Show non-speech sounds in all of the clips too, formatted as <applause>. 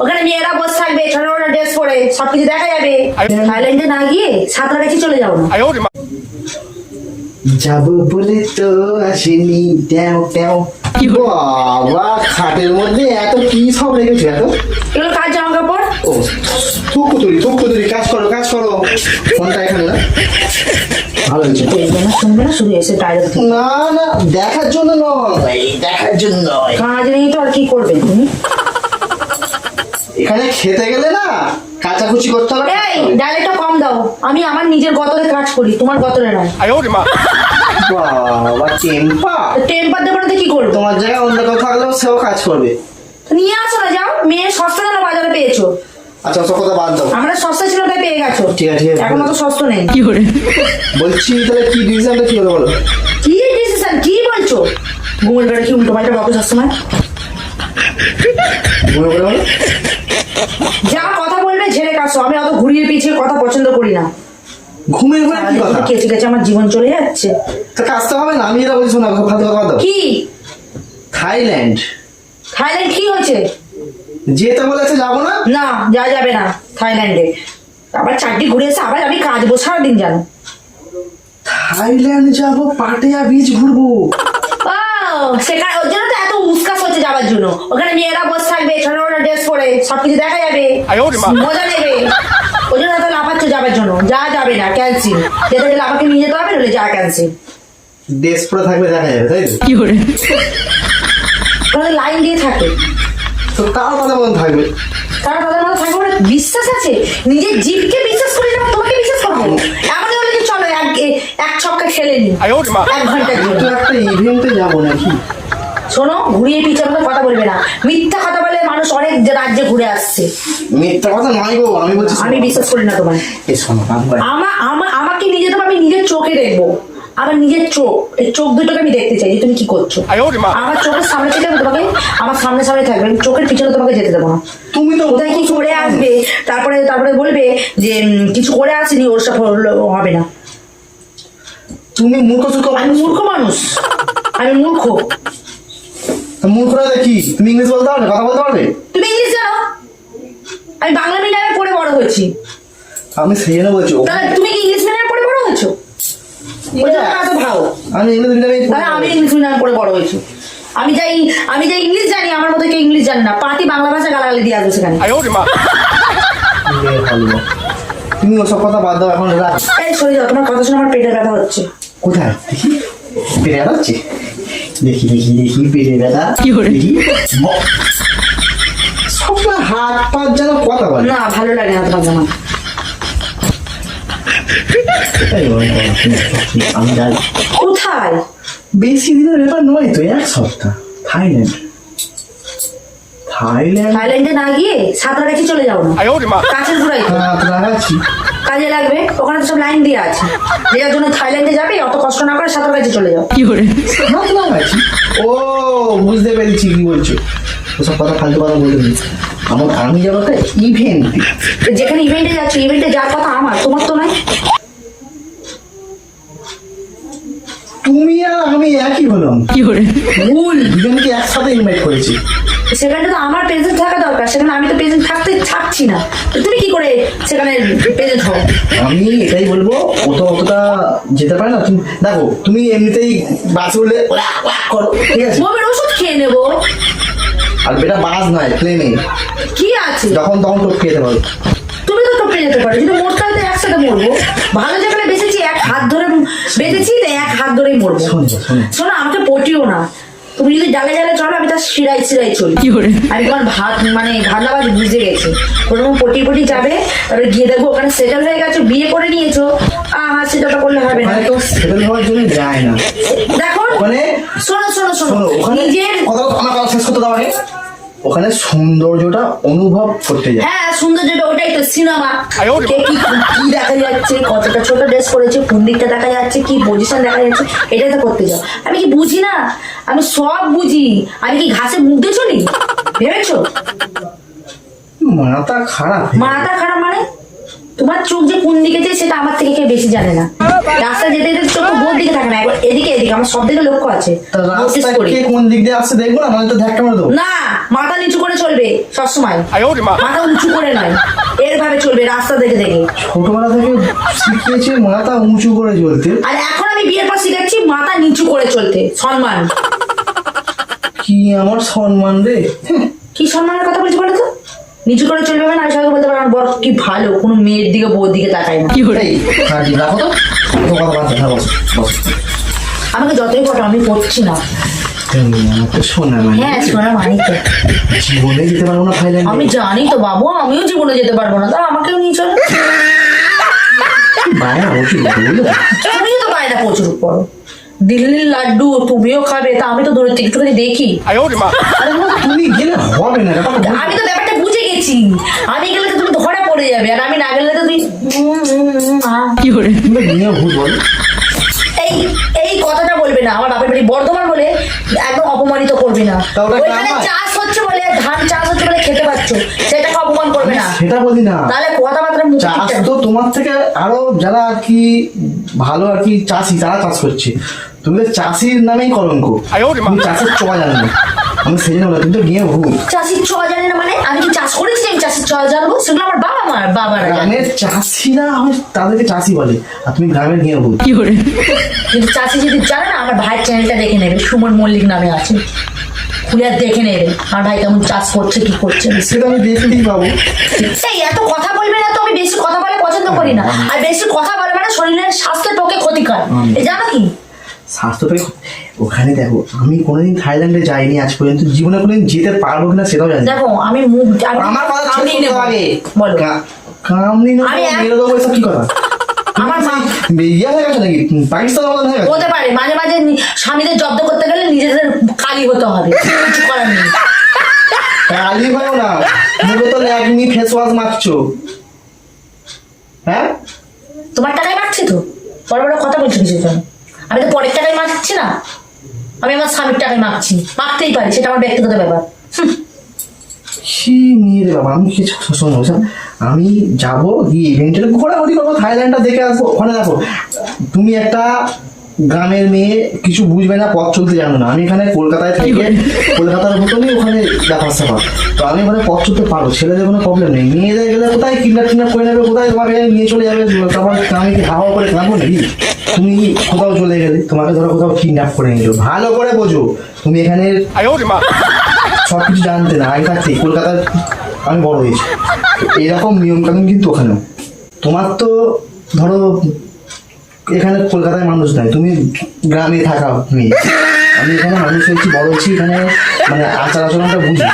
ওখানে মেয়েরা বসে থাকবে ছোট ছোট ড্রেস পরে সবকিছু দেখা যাবে। থাইল্যান্ডে না গিয়ে সাঁতরা কাছে চলে যাও যাব বলে তো আসেনি ট্যাও ট্যাও। কাজ কাজ করো কাজ করো। না ভালো এসে না না? দেখার জন্য নয় দেখার জন্য নয়। কাজ নেই তো আর কি করবে? তুমি এখানে খেতে গেলে না কাচাকুচি করতে হবে এই ডালটা কম দাও। আমি আমার নিজের গতরে কাজ করি তোমার গতরে নয়। আয় ওরে মা। বাবা টেম্পা। টেম্পা দেবো না কি করব? তোমার জায়গায় অন্য কেউ থাকলেও সেও কাজ করবে। নিয়ে আসো না যাও। মেয়ে সস্তা যেন বাজারে পেয়েছ। আচ্ছা ওসব কথা বাদ দাও। আমরা সস্তা ছিল তাই পেয়ে গেছো। ঠিক আছে এখন তো সস্তা নেই। কি করে? বলছি তাহলে কি ডিসিশনটা কি হলো বলো? কি ডিসিশন কি বলছো? গুগল করে কি উল্টো পাল্টা বকো সবসময়? গুগল করে যা কথা বলবে ঝেড়ে কাছো আমি অত ঘুরিয়ে পিছিয়ে কথা পছন্দ করি না। ঘুমের ঘরে কি কথা? কেচে কেচে আমার জীবন চলে যাচ্ছে। তো কাজটা হবে না আমি এটা বলছি কথা দাও। কি? থাইল্যান্ড। থাইল্যান্ড কি হয়েছে? যেতে বলেছে যাব না? না যা যাবে না থাইল্যান্ডে। আবার চারটি ঘুরে এসে আবার আমি কাজবো সারাদিন জানো থাইল্যান্ড যাব পাটিয়া বিচ ঘুরবো। সেখানে ওর জন্য তো এত হচ্ছে জন্য। ওখানে মেয়েরা বসে থাকবে ছোট ছোট ড্রেস পরে সবকিছু দেখা যাবে। মজা নেবে। ওই জন্য এত যাবার জন্য। যা যাবে না যেতে গেলে আমাকে নিয়ে যেতে হবে যা ড্রেস পরে দেখা যাবে তাই কি করে? লাইন দিয়ে থাকে। তো তাও কথা মনে থাকবে? তারা কথা মতো থাকবে বিশ্বাস আছে? নিজের জীবকে বিশ্বাস করে না তোমাকে বিশ্বাস করব। এক ছক্কা খেলে নি এক ঘণ্টা একটা ইভেন্টে যাব নাকি? শোনো ঘুরিয়ে পিছনে তো কথা বলবে না। মিথ্যা কথা বলে মানুষ অনেক রাজ্যে ঘুরে আসছে। মিথ্যা কথা নয় গো আমি বলছি আমি বিশ্বাস করি না তোমার এ শোনো আমার আমাকে নিজে তো আমি নিজের চোখে দেখব। আমার নিজের চোখ এই চোখ দুটোকে আমি দেখতে চাই যে তুমি কি করছ। আমার চোখের সামনে থেকে আমি তোমাকে আমার সামনে সামনে থাকবে। আমি চোখের পিছনে তোমাকে যেতে দেবো না। তুমি তো কোথায় কি করে আসবে তারপরে তারপরে বলবে যে কিছু করে আসিনি ওর সাথে হবে না। তুমি মূর্খ চুর্খ <laughs> আমি মূর্খ মানুষ। আমি মূর্খ। মূর্খরা কি? তুমি ইংলিশ বলতে পারবে? কথা বলতে পারবে? তুমি ইংলিশ জানো? আমি বাংলা মিডিয়ামে পড়ে বড় হয়েছি। আমি সেই জন্য বলছি তাহলে তুমি কি ইংলিশ মিডিয়ামে পড়ে বড় হয়েছো? আমি ইংলিশ মিডিয়ামে আমি ইংলিশ মিডিয়ামে পড়ে বড় হয়েছি। আমি যাই আমি যাই ইংলিশ জানি আমার মতো কেউ ইংলিশ জানি না। পাতি বাংলা ভাষা গালাগালি দিয়ে আসবে সেখানে। তুমি ওসব কথা বাদ দাও এখন রাখ এই শরীর তোমার কথা শুনে আমার পেটের ব্যথা হচ্ছে। কোথায়? দেখি। পেরে বেড়াচ্ছে? দেখি দেখি দেখি পেরে বেড়া। দেখি। সবটা হাত পাত যেন কথা বলে। না ভালো লাগে হাত পা জানা কোথায়? বেশি দিনের ব্যাপার নয় তো এক সপ্তাহ। থাইল্যান্ড। থাইল্যান্ড থাইল্যান্ডে না গিয়ে সাঁতরাগাছি চলে যাও না। কাছের ঘুরাই সাঁতরাগাছি। কাজে লাগবে ওখানে তো সব লাইন দিয়ে আছে। যেটার জন্য থাইল্যান্ডে যাবে অত কষ্ট না করে সাঁতার কাছে চলে যাও। কি করে? ও বুঝতে পেরেছি কি বলছো। ওসব কথা ফালতু কথা বলতে দিচ্ছি আমার আমি যাব একটা ইভেন্ট তো যেখানে ইভেন্টে যাচ্ছি ইভেন্টে যাওয়ার কথা আমার তোমার তো নয় তুমি আর আমি একই হলাম। কি করে? ভুল দুজনকে একসাথে ইনভাইট করেছি। সেখানে তো আমার প্রেজেন্ট থাকা দরকার সেখানে আমি তো প্রেজেন্ট থাকতে থাকছি না। তো তুমি কি করে সেখানে প্রেজেন্ট হও? আমি এটাই বলব ও তো অতটা যেতে পারে না। তুমি দেখো তুমি এমনিতেই বাস উঠলে ওয়াক ওয়াক করো ঠিক আছে? বমির ওষুধ খেয়ে নেব। আর বেটা বাস নয় প্লেনে কি আছে? যখন তখন যেতে পারো তুমি তো টপকে যেতে পারো। যদি মরতে হয় তো একসাথে মরবো। ভালো যেখানে বেঁচেছি এক হাত ধরে বেঁচেছি তো এক হাত ধরেই মরবো। শোনো আমাকে পটিও না। তুমি যদি জালে জালে চলো আমি তার শিরাই শিরাই চলি। আমি তোমার ভাত মানে ভাবনাবাজ বুঝে গেছি। ওরকম পটি পটি যাবে তারপরে গিয়ে দেখব ওখানে সেটেল হয়ে গেছো বিয়ে করে নিয়েছো। আহা সেটা করলে হবে না। সেটেল হওয়ার জন্য যায় না। দেখো শোনো শোনো শোনো। নিজের কথা আমার কথা শেষ করতে দাও ওখানে সৌন্দর্যটা অনুভব করতে যায়। হ্যাঁ সৌন্দর্যটা ওটাই তো সিনেমা। কে কি কি দেখা যাচ্ছে কতটা ছোট ড্রেস পরেছে কোন দিকটা দেখা যাচ্ছে কি পজিশন দেখা যাচ্ছে এটাই তো করতে যাও। আমি কি বুঝি না? আমি সব বুঝি। আমি কি ঘাসে মুখ দিয়ে চলি ভেবেছো? মাথা খারাপ মাথা খারাপ মানে? তোমার চোখ যে কোন দিকে যায় সেটা আমার থেকে কেউ বেশি জানে না। রাস্তা যেতে যেতে চোখ বোর দিকে আমার সব দিকে লক্ষ্য আছে। কোন দিক দিয়ে আসছে দেখব না নয়তো ধাক্কা মেরে দেবো। না মাথা নিচু করে চলবে সবসময়। মাথা উঁচু করে নয় এর ভাবে চলবে রাস্তা দেখে দেখে। ছোটবেলা থেকে শিখিয়েছে মাথা উঁচু করে চলতে। আর এখন আমি বিয়ের পর শিখাচ্ছি মাথা নিচু করে চলতে সম্মান। কি আমার সম্মান রে? কি সম্মানের কথা বলছি বলো তো? নিচু করে চলবে না আমি সবাইকে বলতে পারব আমার বর কি ভালো কোনো মেয়ের দিকে বউর দিকে তাকায় না। কি হলে? রাখো তো। কথা কথা আমাকে যতই পটো আমি পড়ছি না। হ্যাঁ, মানে আমি জানি তো বাবু আমিও জীবনে যেতে পারব না। তা আমাকেও নিয়ে চলো। প্রচুর তো বায়না প্রচুর দিল্লির লাড্ডু তুমিও খাবে তা আমি তো দূরের থেকে একটুখানি দেখি। তুমি গেলে হবে না আমি তো ব্যাপারটা বুঝে গেছি। আমি গেলে তো তুমি ধরা পড়ে যাবে আর আমি না গেলে তো তুই কি করে এই কথাটা বলবে না আমার বাপের বাড়ি বর্ধমান বলে একদম অপমানিত করবে না। ওইখানে চাষ হচ্ছে বলে ধান চাষ হচ্ছে বলে খেতে পাচ্ছ সেটা অপমান করবে না। সেটা বলি না। তাহলে কথাবার্তা চাষ তো তোমার থেকে আরও যারা আর কি ভালো আর কি চাষি তারা চাষ করছে। তুমি চাষির নামেই কলঙ্ক। চাষের চোয়া জানো না আমি সেই তো গিয়ে ভুল চাষির ছোঁয়া জানে না মানে? আমি কি চাষ করেছি? আমি চাষির ছোঁয়া জানব? সেগুলো আমার বাবা মার বাবারা। গ্রামের চাষিরা হয় তাদেরকে চাষি বলে আর তুমি গ্রামের গিয়ে ভুল কিন্তু চাষি যদি জানে না আমার ভাইয়ের চ্যানেলটা দেখে নেবে। সুমন মল্লিক নামে আছে। খুলে আর দেখে নেবে। আমার ভাই কেমন চাষ করছে কি করছে সেটা আমি দেখতেই পাবো। এই এত কথা বলবে না তো আমি বেশি কথা বলে পছন্দ করি না। আর বেশি কথা বলে মানে শরীরের স্বাস্থ্যের পক্ষে ক্ষতিকর। এই জানো কি? স্বাস্থ্যটাই ওখানে দেখো আমি কোনোদিন থাইল্যান্ডে যাইনি আজ পর্যন্ত জীবনে কোনোদিন যেতে পারব কিনা সেটাও জানি না। দেখো আমি মুখ আমার কথা। আগে বলো। কা- কামড়ি নেব আমি মেরে দেবো এসব কি কথা? আমার মা ইয়ে হয়ে গেছে নাকি? পাকিস্তান মতন হয়ে গেছে? হতে পারে মাঝে মাঝে স্বামীদের জব্দ করতে গেলে নিজেদের কালি হতে হবে। <laughs> কিছু করার নেই। কালি ভাইও না। মুখে তো ল্যাকমি ফেস ওয়াশ মাখছো। হ্যাঁ? তোমার টাকায় মারছি তো? বড় বড় কথা বলছো কিছু জন্য আমি তো পরের টাকায় মাখছি না। আমি আমার স্বামীর টাকায় মাখছি মাখতেই পারি, সেটা আমার ব্যক্তিগত ব্যাপার। বাবা, আমি কিছু শোনো? আমি যাব গিয়ে ইভেন্টের ঘোরাঘুরি করব, থাইল্যান্ডটা দেখে আসব। ওখানে দেখো, তুমি একটা গ্রামের মেয়ে কিছু বুঝবে না পথ চলতে জানো না। আমি এখানে কলকাতায় থাকি কলকাতার মতনই ওখানে ব্যাপার স্যাপার তো আমি ওখানে পথ চলতে পারব ছেলেদের কোনো প্রবলেম নেই। মেয়েদের গেলে কোথায় কিডন্যাপ টিডন্যাপ করে নেবে কোথায় তোমাকে নিয়ে চলে যাবে? তারপর আমি কি হাওয়া করে খাব নাকি? তুমি কোথাও চলে গেলে তোমাকে ধরো কোথাও কিডন্যাপ করে নিল ভালো করে বোঝো তুমি এখানে সব কিছু জানতে না আমি থাকছি কলকাতার আমি বড় হয়েছি। এরকম নিয়ম কানুন কিন্তু ওখানে তোমার তো ধরো এখানে কলকাতায় মানুষ নয় তুমি গ্রামে থাকা মেয়ে। আমি এখানে মানুষ হয়েছি বড় হয়েছি এখানে মানে আচার আচরণটা বুঝি।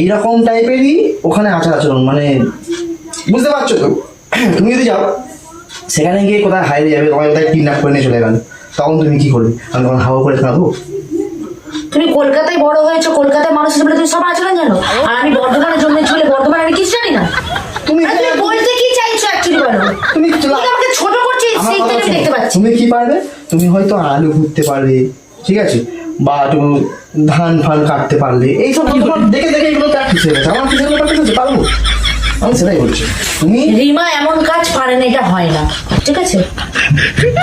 এইরকম টাইপেরই ওখানে আচার আচরণ মানে বুঝতে পারছ তো? তুমি যদি যাও সেখানে গিয়ে কোথায় হাইরে যাবে তোমায় কোথায় কিডন্যাপ করে নিয়ে চলে গেল তখন তুমি কি করবে? আমি তখন হাওয়া করে খাব? তুমি কলকাতায় বড় হয়েছো কলকাতায় মানুষ হিসেবে তুমি সব আচরণ জানো। আর আমি বর্ধমানে জন্মেছি বলে বর্ধমানে আমি কিছু জানি না। তুমি আরে তুমি তুমি তুমি আমাকে ছোট করছিস। দেখতে পাচ্ছি। তুমি কি পারবে? তুমি হয়তো আলু ঘুরতে পারবে ঠিক আছে? বা একটু ধান ফান কাটতে পারলে। এইসব তোমার দেখে দেখে এগুলো প্র্যাকটিস হয়ে গেছে আমার কি সেগুলো প্র্যাকটিস হচ্ছে পারব। আমি সেটাই বলছি। তুমি রিমা এমন কাজ পারে না এটা হয় না ঠিক আছে?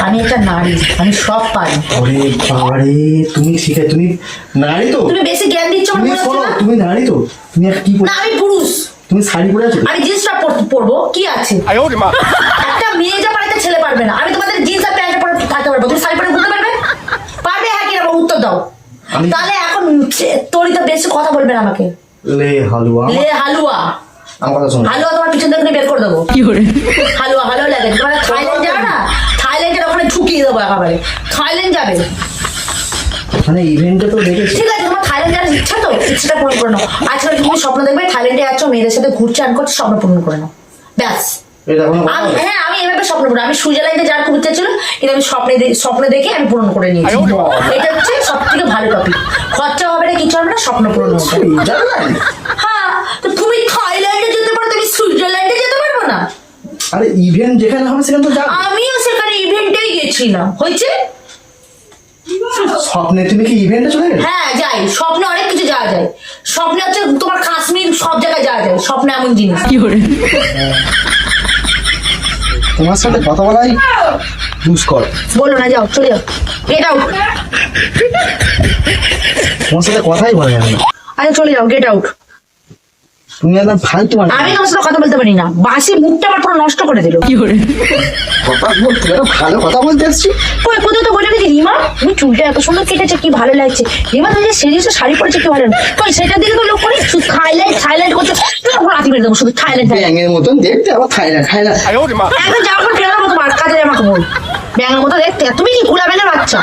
আমি একটা নারী আমি সব পারি। ওরে বাবারে তুমি শিখে তুমি নারী তো? তুমি বেশি জ্ঞান দিচ্ছ তুমি তুমি নারী তো? তুমি কি পরে- আমি পুরুষ। তুমি শাড়ি পরে আছো? আমি জিন্সটা পরবো। কি আছে? আয় ওরে মা। একটা মেয়ে যা পারে ছেলে পারবে না। আমি তোমাদের জিন্স আর প্যান্ট পরে থাকতে পারব। তুমি শাড়ি পরে ঘুরতে পারবে? পারবে হ্যাঁ কি কিনা উত্তর দাও। তাহলে এখন তোরই তো বেশি কথা বলবে না আমাকে। লে হালুয়া লে হালুয়া। আমার কথা শোনো। হালুয়া তোমার পিছন থেকে বের করে দেবো। কি করে? হালুয়া ভালো লাগে। তোমার থাইল্যান্ড যাও না? থাইল্যান্ডের ওখানে ঝুঁকিয়ে দেবো একেবারে। থাইল্যান্ড যাবে। ওখানে ইভেন্টটা তো দেখেছি। ঠিক আছে থাইল্যান্ড যাওয়ার ইচ্ছা তো ইচ্ছাটা পূরণ করে নাও। আজকাল তুমি স্বপ্ন দেখবে থাইল্যান্ডে যাচ্ছ মেয়েদের সাথে ঘুরছে আন করছে স্বপ্ন পূরণ করে নাও। ব্যাস। আমি হ্যাঁ আমি এভাবে স্বপ্ন পূরণ আমি সুইজারল্যান্ডে যাওয়ার খুব ইচ্ছা ছিল কিন্তু আমি স্বপ্নে স্বপ্নে দেখে আমি পূরণ করে নিয়েছি। এটা হচ্ছে সব থেকে ভালো টপিক খরচা হবে না কিছু হবে না স্বপ্ন পূরণ হবে। হ্যাঁ তো তুমি থাইল্যান্ডে যেতে পারো তুমি সুইজারল্যান্ডে যেতে পারব না। আরে ইভেন্ট যেখানে হবে সেখানে তো যাও আমিও সেখানে ইভেন্টেই গেছিলাম। হয়েছে? স্বপ্নে তুমি কি ইভেন্টে চলে গেলে? হ্যাঁ যাই। স্বপ্নে অনেক কিছু যাওয়া যায়। স্বপ্নে হচ্ছে তোমার কাশ্মীর সব জায়গায় যাওয়া যায়। স্বপ্নে এমন জিনিস। তোমার সাথে কথা বলাই দুষ্কর। বলো না যাও চলে যাও। Get out. তোমার সাথে কথাই বলে না। আচ্ছা চলে যাও গেট আউট। তুমি একদম ফালতু মানে আমি তোমার সাথে কথা বলতে পারি না। বাসি মুখটা আমার পুরো নষ্ট করে দিল। কথা বলতে ভালো কথা বলতে কই কোথাও তো বলে গেছি রিমা? তুমি চুলটা এত সুন্দর কেটেছে কি ভালো লাগছে। রিমা তুমি যে সিরিয়াসে শাড়ি পরেছে কি ভালো লাগে কই সেটার দিকে তো লোক করি শুধু থাইল্যান্ড থাইল্যান্ড করছে। পুরো রাতি মেরে দেবো শুধু থাইল্যান্ড ব্যাঙের মতন দেখতে আবার থাইল্যান্ড থাইল্যান্ড একদম জামা কাপড় কেনার মতো কাজে জামা কাপড় ব্যাঙের মতো দেখতে। তুমি কি গুলা ব্যাঙের বাচ্চা?